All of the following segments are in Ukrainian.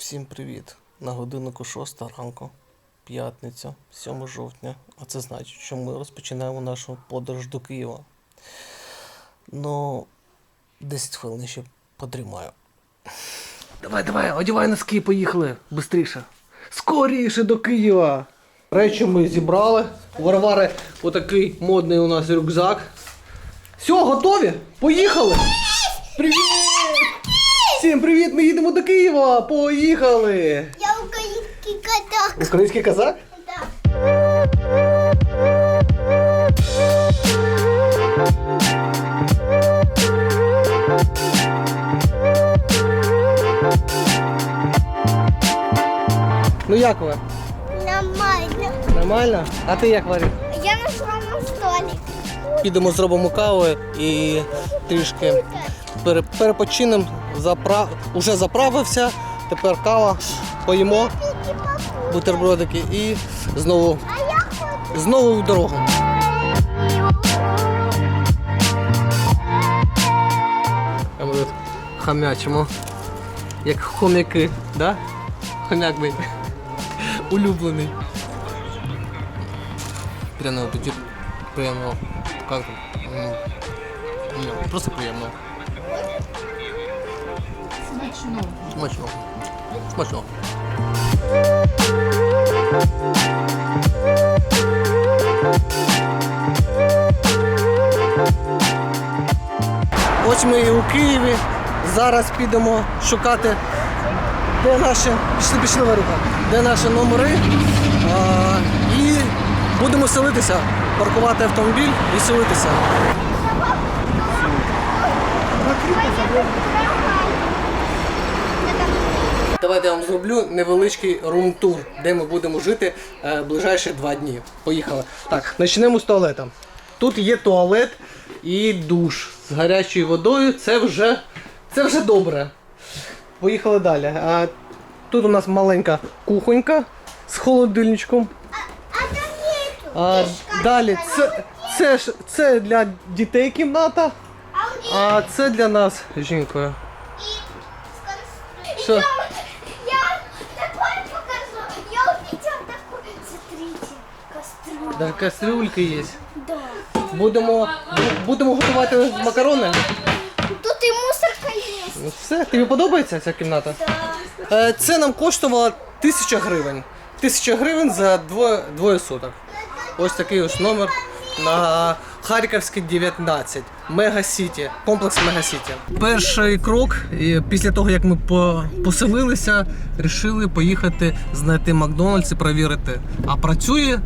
Всім привіт! На годиннику 6 ранку, п'ятниця, 7 жовтня. А це значить, що ми розпочинаємо нашу подорож до Києва. Ну, 10 хвилин ще подрімаю. Давай, давай, одягай носки, поїхали. Бистріше. Скоріше до Києва. Речі ми зібрали. Варвари отакий модний у нас рюкзак. Все, готові? Поїхали! Привіт! Всім привіт! Ми їдемо до Києва! Поїхали! Я український каток. Український казак? Ну як ви? Нормально. Нормально? А ти як варив? Підемо зробимо каву і трішки перепочинемо. Запра... Уже заправився, тепер кава, поїмо бутербродики і знову, знову в дорогу. Хам'ячимо. Як хомяки, да? Хомяк мій. Улюблений. Прямо тоді Як там? М, Просто приємно. Смачно. Смачно. Смачно. Ось ми і у Києві. Зараз підемо шукати, де наші. Пішли, пішли Варюха, де наші номери. А, і будемо селитися, паркувати автомобіль і селитися. Давайте я вам зроблю невеличкий рум-тур, де ми будемо жити е, ближайші два дні. Поїхали. Так, почнемо з туалета. Тут є туалет і душ з гарячою водою. Це вже, це вже добре. Поїхали далі. Тут у нас маленька кухонька з холодильничком. А далі це, це, ж- це для дітей кімната, А це для нас з жінкою. конс- Я, покажу. Смотрите, кастрюля. Да, кастрюльки є. Да. Будемо, будемо готувати макарони. Тут и мусорка есть. Ну все, тобі подобається ця кімната? Да. Е, Це нам коштувало тисяча гривень. Тисяча гривень за двоє, двоє суток. Ось такий ось номер на Харківській 19. Мега Сіті. Комплекс Мега Сіті. Перший крок, після того як ми поселилися, вирішили поїхати знайти Макдональдс і перевірити, а працює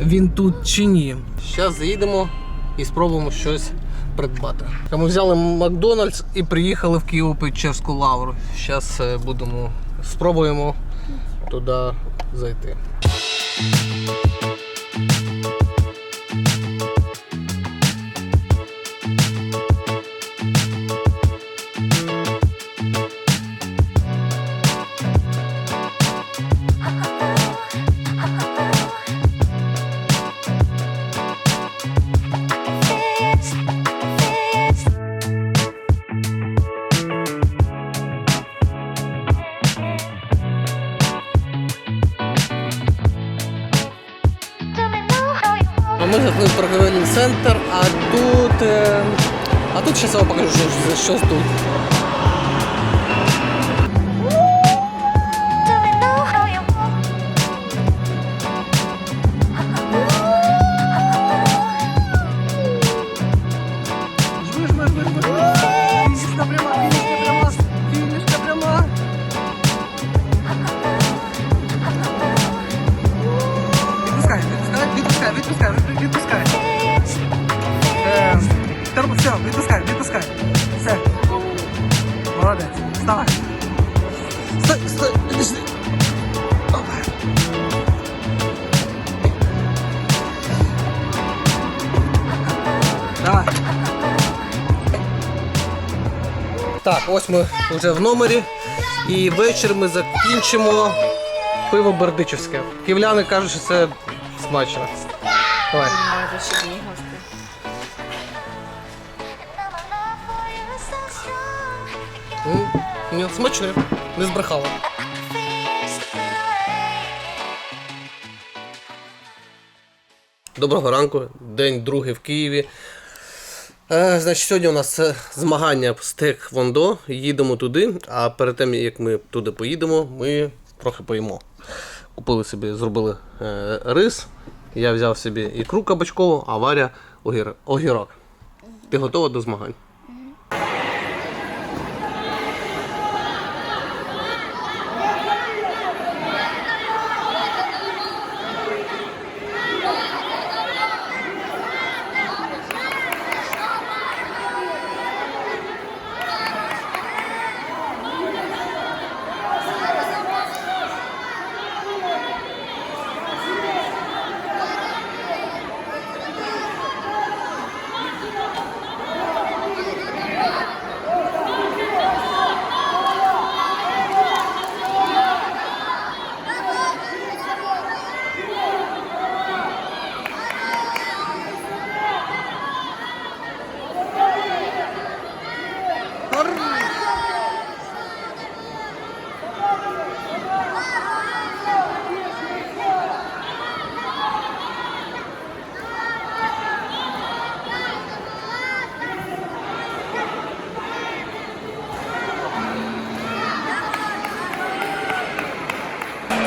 він тут чи ні. Зараз заїдемо і спробуємо щось придбати. Ми взяли Макдональдс і приїхали в Києво-Печерську лавру. Зараз будемо спробуємо туди зайти. Центр, а тут. е, А тут зараз я вам покажу, що, що тут. Так, ось ми вже в номері. І вечір ми закінчимо пиво Бердичівське. Київляни кажуть, що це смачно. Давай. Ні, смачне, не збрехало. Доброго ранку, день другий в Києві. Е, значить, сьогодні у нас е, змагання з Теквондо. Їдемо туди, а перед тим, як ми туди поїдемо, ми трохи поїмо. Купили собі, зробили е, рис. Я взяв собі ікру кабачкову, а Варя огір, огірок. Ти готова до змагань?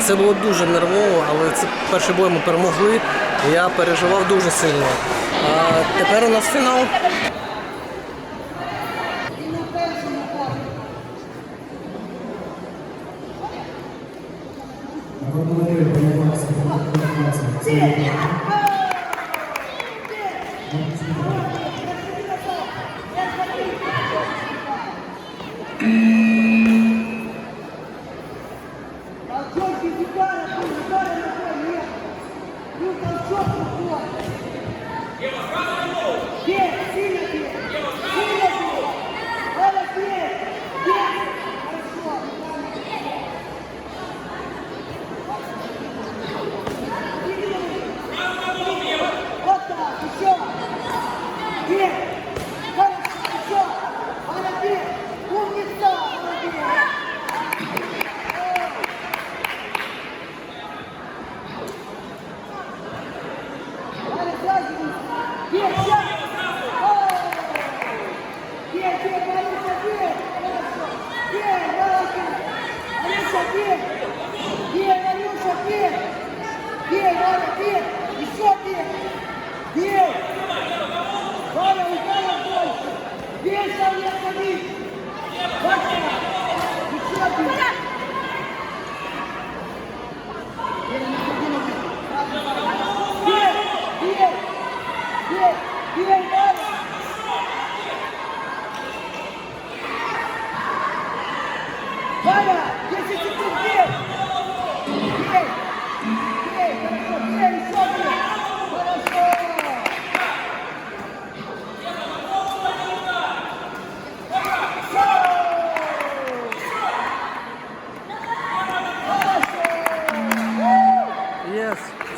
Це було дуже нервово, але це перший бой ми перемогли. Я переживав дуже сильно. А тепер у нас фінал. Толчок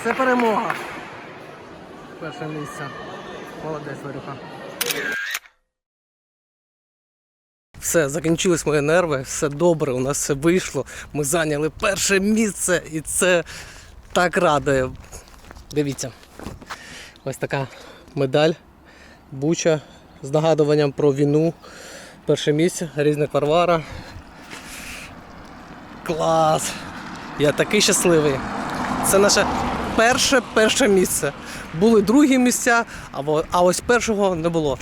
це перемога. Перше місце. Молодець, Варюха. Все, закінчились мої нерви, все добре, у нас все вийшло. Ми зайняли перше місце і це так радує. Дивіться. Ось така медаль Буча з нагадуванням про війну. Перше місце, різник Варвара. Клас! Я такий щасливий. Це наше перше перше місце. Були другі місця, а ось першого не було.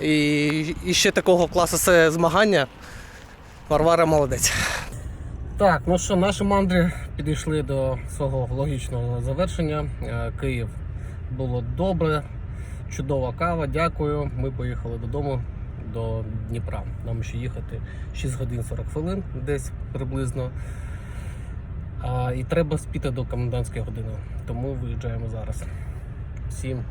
І, і ще такого класу це змагання. Варвара молодець. Так, ну що, наші мандри підійшли до свого логічного завершення. Е, Київ було добре, чудова кава, дякую. Ми поїхали додому до Дніпра. Нам ще їхати 6 годин 40 хвилин десь приблизно. А, і треба спіти до комендантської години. Тому виїжджаємо зараз. Всім